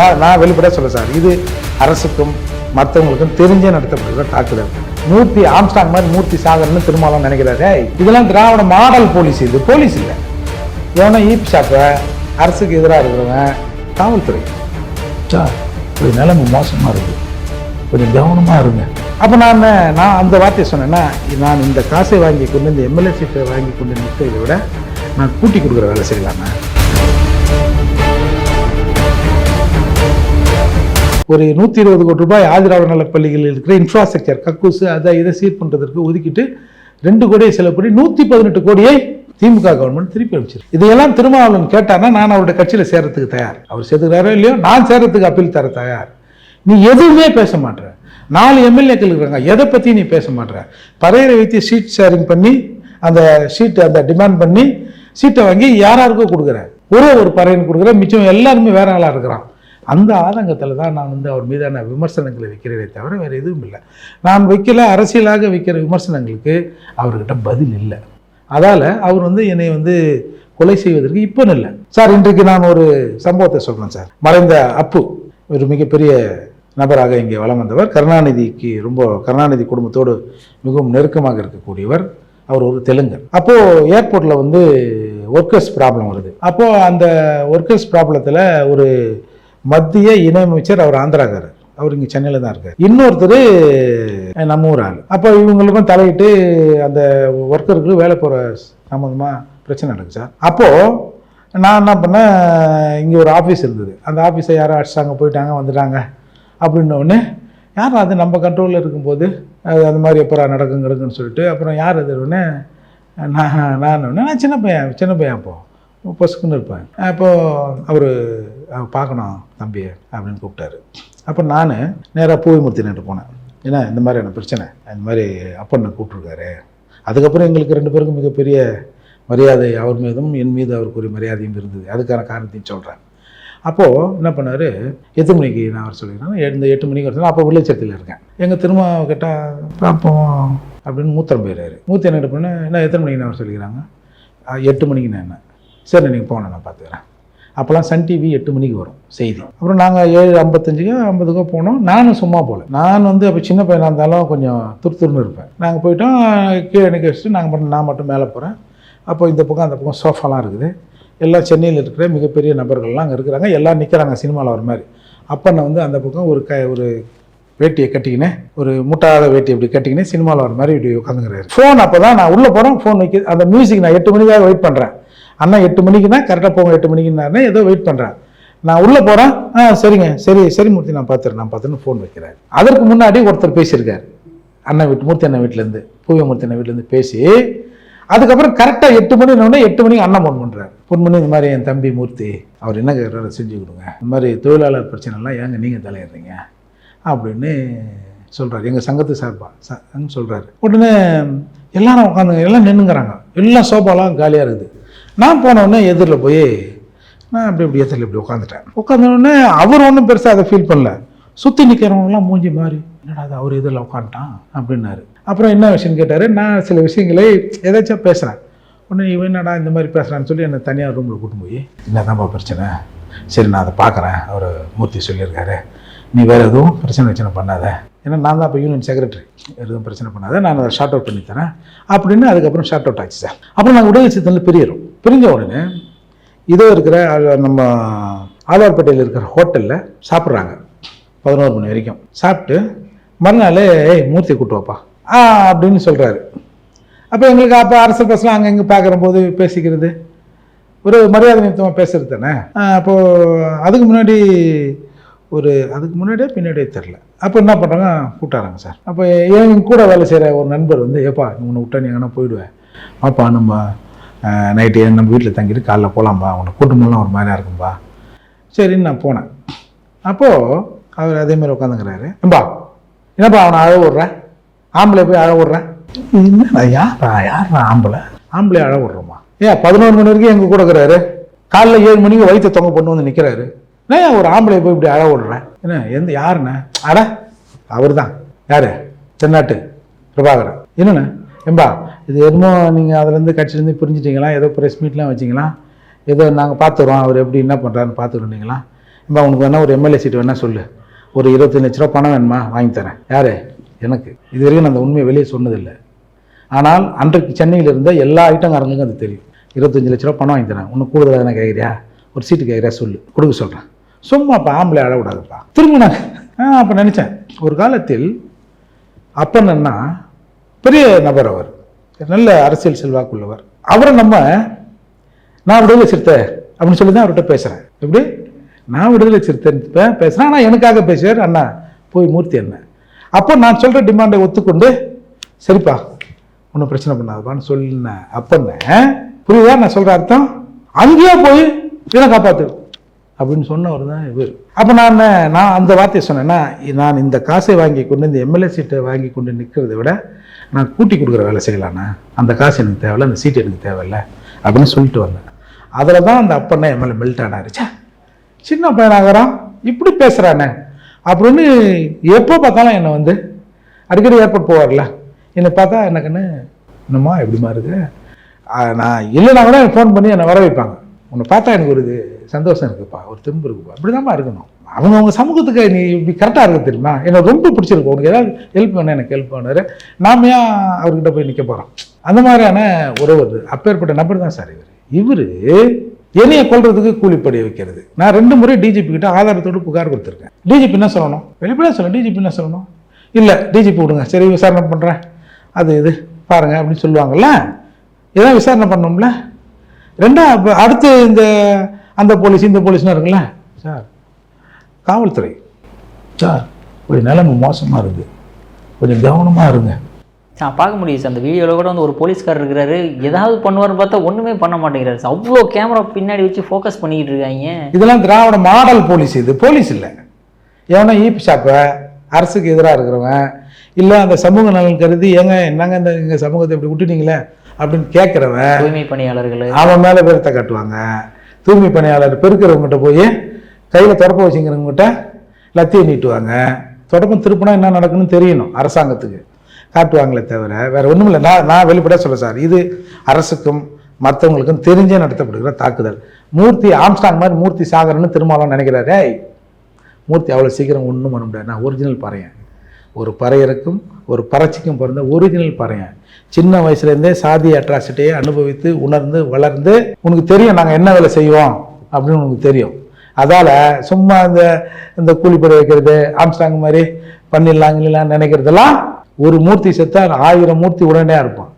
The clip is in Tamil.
நான் நான் வெளிப்பட சொல்ல சார். இது அரசுக்கும் மற்றவங்களுக்கும் தெரிஞ்சே நடத்தப்படுற தாக்குதல். மூர்த்தி ஆம்ஸ்டாங் மாதிரி மூர்த்தி சாகர்னு திருமாவளவன் நினைக்கிறாரு. இதெல்லாம் திராவிட மாடல் போலீஸ் இது. போலீஸ் இல்லை. எவனோ ஈப் ஷாப்பை அரசுக்கு எதிராக இருக்கிறவன் காவல்துறை. சார் ஒரு நிலைமை மோசமாக இருக்குது கொஞ்சம் கவனமாக இருங்க. அப்போ நான் நான் அந்த வார்த்தையை சொன்னேன்னா நான் இந்த காசை வாங்கி கொண்டு இந்த எம்எல்ஏ சீட்டை வாங்கி கொண்டு நிற்கிறதை விட நான் கூட்டி கொடுக்குற வேலை செய்யலாமே ஒரு நூற்றி இருபது கோடி ரூபாய் ஆதிராவிட நல பள்ளிகளில் இருக்கிற இன்ஃப்ராஸ்ட்ரக்சர் கக்கூசு அதை இதை சீர் பண்ணுறதுக்கு ஒதுக்கிட்டு ரெண்டு கோடியை செலவு பண்ணி நூற்றி பதினெட்டு கோடியை திமுக கவர்மெண்ட் திருப்பி அனுப்பிச்சு இதையெல்லாம் திருமாவளவன் கேட்டானா நான் அவருடைய கட்சியில் சேரத்துக்கு தயார். அவர் சேர்த்துக்கிறாரோ இல்லையோ நான் சேரத்துக்கு அப்பீல் தர தயார். நீ எதுவுமே பேச மாட்டேற நாலு எம்எல்ஏக்கள் இருக்கிறாங்க. எதை பற்றி நீ பேச மாட்டேற பறையரை வைத்து சீட் ஷேரிங் பண்ணி அந்த சீட்டை அந்த டிமாண்ட் பண்ணி சீட்டை வாங்கி யாராருக்கோ கொடுக்குற? ஒரே ஒரு பறையன் கொடுக்குற. மிச்சம் எல்லாருமே வேற ஆளாக இருக்கிறான். அந்த ஆதங்கத்தில் தான் நான் வந்து அவர் மீதான விமர்சனங்களை வைக்கிறதே தவிர வேறு எதுவும் இல்லை. நான் வைக்கல அரசியலாக வைக்கிற விமர்சனங்களுக்கு அவர்கிட்ட பதில் இல்லை. அதால் அவர் வந்து என்னை வந்து கொலை செய்வதற்கு இப்போ இல்லை. சார் இன்றைக்கு நான் ஒரு சம்பவத்தை சொல்கிறேன் சார். மறைந்த அப்பு ஒரு மிகப்பெரிய நபராக இங்கே வளம் வந்தவர். கருணாநிதிக்கு ரொம்ப கருணாநிதி குடும்பத்தோடு மிகவும் நெருக்கமாக இருக்கக்கூடியவர். அவர் ஒரு தெலுங்கர். அப்போது ஏர்போர்ட்டில் வந்து ஒர்க்கர்ஸ் ப்ராப்ளம் வருது. அப்போது அந்த ஒர்க்கர்ஸ் ப்ராப்ளத்தில் ஒரு மத்திய இணையமைச்சர் அவர் ஆந்திராக்காரர். அவர் இங்கே சென்னையில் தான் இருக்கார். இன்னொருத்தர் நம்ம ஊர் ஆள். அப்போ இவங்களுக்கும் தலையிட்டு அந்த ஒர்க்கருக்கு வேலை போகிற சம்மந்தமாக பிரச்சனை நடக்கு சார் அப்போது நான் என்ன பண்ணேன் இங்கே ஒரு ஆஃபீஸ் இருந்தது. அந்த ஆஃபீஸை யாரும் அடிச்சாங்க போயிட்டாங்க வந்துட்டாங்க அப்படின்னோடனே யார் அது? நம்ம கண்ட்ரோலில் இருக்கும்போது அது அந்த மாதிரி எப்போ நடக்கும் கிடக்குன்னு சொல்லிட்டு அப்புறம் யார் அது? உடனே நான் நான் நான் சின்ன பையன் சின்ன பையன் அப்போது பசுக்குன்னு இருப்பேன் அப்போது அவர் பார்க்கணும் தம்பி அப்படின்னு கூப்பிட்டாரு. அப்போ நான் நேராக பூவிமூர்த்தினிட்டு போனேன். ஏன்னா இந்த மாதிரியான பிரச்சனை. இந்த மாதிரி அப்பண்ணை கூப்பிட்ருக்காரு அதுக்கப்புறம் எங்களுக்கு ரெண்டு பேருக்கும் மிகப்பெரிய மரியாதை அவர் மீதும் என் மீது அவருக்குரிய மரியாதையும் இருந்தது. அதுக்கான காரணத்தையும் சொல்கிறேன் அப்போது என்ன பண்ணார்? எட்டு மணிக்கு நான் அவர் சொல்லிக்கிறேன் இந்த எட்டு மணிக்கு வர அப்போ வில்லேச்சத்தில் இருக்கேன். எங்கள் திரும்ப கேட்டால் பார்ப்போம் அப்படின்னு மூத்திரம் போயிடுறாரு மூத்தி என்ன பண்ண என்ன எத்தனை மணிக்கு நான் அவர் சொல்லிக்கிறாங்க? எட்டு மணிக்கு நான் என்ன. சரி நீங்கள் போனேன் நான் பார்த்துக்கிறேன். அப்போல்லாம் சன் டிவி எட்டு மணிக்கு வரும் செய்தி. அப்புறம் நாங்கள் ஏழு ஐம்பத்தஞ்சுக்கோ ஐம்பதுக்கோ போனோம். நானும் சும்மா போகல. நான் வந்து அப்போ சின்ன பையனாக இருந்தாலும் கொஞ்சம் துருத்துருன்னு இருப்பேன். நாங்கள் போயிட்டோம் கீழே நிற்க வச்சுட்டு நாங்கள் மட்டும் நான் மட்டும் மேலே போகிறேன் அப்போ இந்த பக்கம் அந்த பக்கம் சோஃபாலாம் இருக்குது. எல்லாம் சென்னையில் இருக்கிற மிகப்பெரிய நபர்கள்லாம் அங்கே இருக்கிறாங்க. எல்லாம் நிற்கிறாங்க சினிமாவில் வர மாதிரி. அப்போ நான் வந்து அந்த பக்கம் ஒரு க ஒரு வேட்டியை கட்டிக்கினேன். ஒரு முட்டாத வேட்டி இப்படி கட்டிக்கினேன். சினிமாவில் வர மாதிரி இப்படி உட்காந்துங்கிறாரு ஃபோன் அப்போ தான் நான் உள்ளே போகிறேன் ஃபோன் வைக்க அந்த மியூசிக் நான் எட்டு மணிக்காக வெயிட் பண்ணுறேன் அண்ணா எட்டு மணிக்குன்னா கரெக்டாக போங்க எட்டு மணிக்குன்னாருன்னா ஏதோ வெயிட் பண்ணுறேன் நான் உள்ளே போகிறேன் ஆ சரிங்க. சரி சரி மூர்த்தி நான் பார்த்துறேன் நான் பார்த்துன்னு ஃபோன் வைக்கிறாரு. அதற்கு முன்னாடி ஒருத்தர் பேசியிருக்காரு. அண்ணன் வீட்டு மூர்த்தி அண்ணன் வீட்டிலேருந்து பூவியமூர்த்தி அண்ணன் வீட்டிலேருந்து பேசி அதுக்கப்புறம் கரெக்டாக எட்டு மணி உடனே எட்டு மணிக்கு அண்ணன் ஃபோன் பண்ணுறாரு ஃபோன் பண்ணி இந்த மாதிரி என் தம்பி மூர்த்தி அவர் என்ன கேட்குறாரு செஞ்சு கொடுங்க. இந்த மாதிரி தொழிலாளர் பிரச்சனைலாம் ஏங்க நீங்கள் தலையிடுறீங்க? அப்படின்னு சொல்கிறாரு எங்கள் சங்கத்து சார்பா சன்னு சொல்கிறாரு உடனே எல்லாரும் உட்காந்து எல்லாம் நின்றுங்கிறாங்க எல்லாம் சோபாலாம் காலியாக இருக்குது. நான் போனோடனே எதிரில் போய் நான் அப்படி இப்படி எதிரில் இப்படி உட்காந்துட்டேன் உட்காந்தோடனே அவர் ஒன்றும் பெருசாக அதை ஃபீல் பண்ணல. சுற்றி நிற்கிறவங்களாம் மூஞ்சி மாறி என்னடா அது அவர் எதிரில் உட்காந்துட்டான் அப்படின்னாரு. அப்புறம் என்ன விஷயம்னு கேட்டார் நான் சில விஷயங்களை எதாச்சும் பேசுகிறேன் உடனே இவன் என்னடா இந்த மாதிரி பேசுகிறான்னு சொல்லி என்னை தனியாக ரூமில் கூட்டு போய் என்னதான்ப்பா பிரச்சனை? சரி நான் அதை பார்க்குறேன் அவர் மூர்த்தி சொல்லியிருக்காரு நீ வேறு எதுவும் பிரச்சனை வச்சுன்னு பண்ணாத. ஏன்னா நான் தான் இப்போ யூனியன் செக்ரட்டரி எதுவும் பிரச்சனை பண்ணாத நான் அதை ஷார்ட் அவுட் பண்ணித்தரேன் அப்படின்னு அதுக்கப்புறம் ஷார்ட் அவுட் ஆச்சு சார். அப்புறம் நாங்கள் உடல் சித்தனில் பிரியறோம். பிரிஞ்ச உடனே இதோ இருக்கிற நம்ம ஆழ்வார்பேட்டையில் இருக்கிற ஹோட்டலில் சாப்பிட்றாங்க. பதினோரு மணி வரைக்கும். சாப்பிட்டு மறுநாள் ஏய் மூர்த்தி கூட்டுவாப்பா ஆ அப்படின்னு சொல்கிறாரு அப்போ எங்களுக்கு அப்போ அரசு பஸ்லாம் அங்கே இங்கே பார்க்குற போது பேசிக்கிறது. ஒரு மரியாதை நிமித்தமாக பேசுறது தானே? அப்போது அதுக்கு முன்னாடி ஒரு அதுக்கு முன்னாடியே பின்னாடியே தெரில அப்போ என்ன பண்ணுறாங்க கூட்டாராங்க சார். அப்போ என் கூட வேலை செய்கிற ஒரு நண்பர் வந்து ஏப்பா உன்னை விட்டா நீ எங்கன்னா போயிடுவேன் பாப்பா நம்ம நைட்டு நம்ம வீட்டில் தங்கிட்டு காலைல போகலாம்பா உன்னை கூட்டமெல்லாம் ஒரு மாதிரியாக இருக்கும்பா. சரின்னு நான் போனேன். அப்போது அவர் அதே மாதிரி ஏம்பா என்னப்பா அவனை அழ விட்றேன் ஆம்பளை போய் அழ விட்றேன் என்னடா யாரா யாரா ஆம்பளை? ஆம்பளை அழ விட்றோமா ஏன் பதினோரு மணி வரைக்கும் எங்கள் கூட இருக்கிறாரு? காலைல ஏழு மணிக்கு வயிற்று தொங்க பொண்ணு வந்து நிற்கிறாரு நான் ஒரு ஆம்பளை போய் இப்படி அழ விடுறேன்? என்ன எந்த யாருண்ணே? அட அவர் தான் யார்? தென்னாட்டு பிரபாகரன். என்னண்ணே? ஏம்பா இது என்னமோ நீங்கள் அதுலேருந்து கட்சியிலேருந்து பிரிஞ்சிட்டீங்களா? ஏதோ ப்ரெஸ் மீட்லாம் வச்சிங்களா? ஏதோ நாங்கள் பார்த்துக்குறோம் அவர் எப்படி என்ன பண்ணுறாருன்னு பார்த்துருந்தீங்களா இப்போ உனக்கு வேணால் ஒரு எம்எல்ஏ சீட் வேணால் சொல்லு. ஒரு இருபத்தஞ்சு லட்ச ரூபா பணம் வேணுமா? வாங்கி தரேன். யார்? எனக்கு. இது வரைக்கும் நான் அந்த உண்மையை வெளியே சொன்னதில்லை. ஆனால் அன்றைக்கு சென்னையில் இருந்த எல்லா ஐட்டங்காரங்களுக்கும் அது தெரியும். இருபத்தஞ்சு லட்ச ரூபா பணம் வாங்கி தரேன். உனக்கு கூடுதலாக என்ன கேட்குறியா? ஒரு சீட்டு கேட்குறியா? சொல்லு. கொடுக்க சொல்கிறேன் சும்மா அப்போ ஆம்பளை அழக்கூடாதுப்பா திரும்ப ஆ அப்போ நினச்சேன். ஒரு காலத்தில் அப்பன்னா பெரிய நபர் அவர். நல்ல அரசியல் செல்வாக்குள்ளவர். அவரை நம்ம நான் விடுதலை சிறுத்தை அப்படின்னு சொல்லி தான் அவர்கிட்ட பேசுகிறேன் எப்படி? நான் விடுதலை சிறுத்தை பேசுகிறேன் ஆனால் எனக்காக பேசுவார் அண்ணா. போய் மூர்த்தி என்ன அப்போ நான் சொல்கிற டிமாண்டை ஒத்துக்கொண்டு சரிப்பா ஒன்றும் பிரச்சனை பண்ணாதுப்பான்னு சொல்லினேன் அப்பன்னு புரியுதா? நான் சொல்கிற அர்த்தம்? அங்கேயே போய் இதை காப்பாற்று அப்படின்னு சொன்னவர் தான் இவர். அப்போ நான் நான் அந்த வார்த்தையை சொன்னேன்னா நான் இந்த காசை வாங்கி கொண்டு இந்த எம்எல்ஏ சீட்டை வாங்கி கொண்டு நிற்கிறத விட நான் கூட்டி கொடுக்குற வேலை செய்யலாண்ணா? அந்த காசு எனக்கு தேவையில்ல அந்த சீட் எனக்கு தேவையில்ல அப்படின்னு சொல்லிட்டு வந்தேன். அதில் தான் அந்த அப்பண்ணே எம்எல்ஏ மெல்ட் ஆனாருச்சா சின்ன பையனாகிறான் இப்படி பேசுகிறானே அப்படின்னு எப்போ பார்த்தாலும் என்னை வந்து அடிக்கடி ஏர்போர்ட் போவார்ல. என்னை பார்த்தா எனக்குன்னு என்னம்மா எப்படிமா இருக்கு நான் இல்லைனா கூட ஃபோன் பண்ணி என்னை வர வைப்பாங்க உன்னை பார்த்தா எனக்கு ஒரு இது சந்தோஷம் இருக்குப்பா ஒரு தெம்பு இருக்குப்பா. இப்படி இருக்கணும். அவங்க அவங்க சமூகத்துக்கு நீ இப்படி கரெக்டாக இருக்க தெரியுமா? எனக்கு ரொம்ப பிடிச்சிருக்கும். உனக்கு ஏதாவது ஹெல்ப் வேணும் எனக்கு ஹெல்ப் பண்ணுவார் நாம ஏன் அவர்கிட்ட போய் நிற்க போகிறோம் அந்த மாதிரியான உறவு அது அப்பேற்பட்ட நபர் தான் சார் இவர். இவர் என்னைய கொள்றதுக்கு கூலிப்படி வைக்கிறது. நான் ரெண்டு முறை டிஜிபி கிட்ட ஆதாரத்தோடு புகார் கொடுத்துருக்கேன். டிஜிபி என்ன சொல்லணும்? வெளிப்படையாக சொல்லணும் டிஜிபி என்ன சொல்லணும்? இல்லை டிஜிபி விடுங்க. சரி விசாரணை பண்ணுறேன் அது இது பாருங்கள் அப்படின்னு சொல்லுவாங்கள்ல இதான் விசாரணை பண்ணோம்ல ரெண்டா அப்ப அடுத்து இந்த அந்த போலீஸ் இந்த போலீஸ்லாம் இருக்குல்ல? சார். காவல்துறை. சார் கொஞ்சம் நிலைமை மோசமாக இருக்குது. கொஞ்சம் கவனமாக இருங்க. நான் பார்க்க முடியுது சார். அந்த வீடியோவில் கூட வந்து ஒரு போலீஸ்கார் இருக்கிறாரு. ஏதாவது பண்ணுவார்னு பார்த்தா ஒன்றுமே பண்ண மாட்டேங்கிறாரு சார். அவ்வளோ கேமரா பின்னாடி வச்சு ஃபோக்கஸ் பண்ணிக்கிட்டு இருக்காங்க. இதெல்லாம் திராவிட மாடல் போலீஸ் இது. போலீஸ் இல்லை. எவனோ ஈபி ஷாப்பை அரசுக்கு எதிராக இருக்கிறவன் இல்லை அந்த சமூக நலன் கருதி ஏங்க என்னங்க இந்த எங்கள் சமூகத்தை இப்படி விட்டுட்டீங்களே? அப்படின்னு கேட்குறவன் தூய்மை பணியாளர்கள். அவன் மேலே பேரத்தை காட்டுவாங்க. தூய்மை பணியாளர் பெருக்கிறவங்ககிட்ட போய் கையில் தொடப்ப வச்சுங்கிறவங்ககிட்ட லத்தியை நீட்டுவாங்க. தொடப்பம் திருப்பினா என்ன நடக்குன்னு தெரியணும் அரசாங்கத்துக்கு. காட்டுவாங்களே தவிர வேற ஒன்றும் இல்லை. நான் நான் வெளிப்படையாக சொல்ல சார். இது அரசுக்கும் மற்றவங்களுக்கும் தெரிஞ்சே நடத்தப்படுகிற தாக்குதல். மூர்த்தி ஆம்ஸ்டாங் மாதிரி மூர்த்தி சாகரன்னு திருமாவளவன் நினைக்கிறாரு. மூர்த்தி அவ்வளோ சீக்கிரம் ஒன்றும் பண்ண முடியாது. நான் ஒரிஜினல் பறையன். ஒரு பறையருக்கும் ஒரு பறச்சிக்கும் பிறந்த ஒரிஜினல் பறையன் சின்ன வயசுலேருந்தே சாதி அட்ராசிட்டியை அனுபவித்து உணர்ந்து வளர்ந்து உனக்கு தெரியும் நாங்கள் என்ன வேலை செய்வோம் அப்படின்னு உனக்கு தெரியும். அதால் சும்மா இந்த இந்த கூலிப்படை வைக்கிறது ஆம்ஸ்டாங் மாதிரி பண்ணிடலாங்கலாம் நினைக்கிறதெல்லாம் ஒரு மூர்த்தி செத்தால் ஆயிரம் மூர்த்தி உடனே இருப்பான்.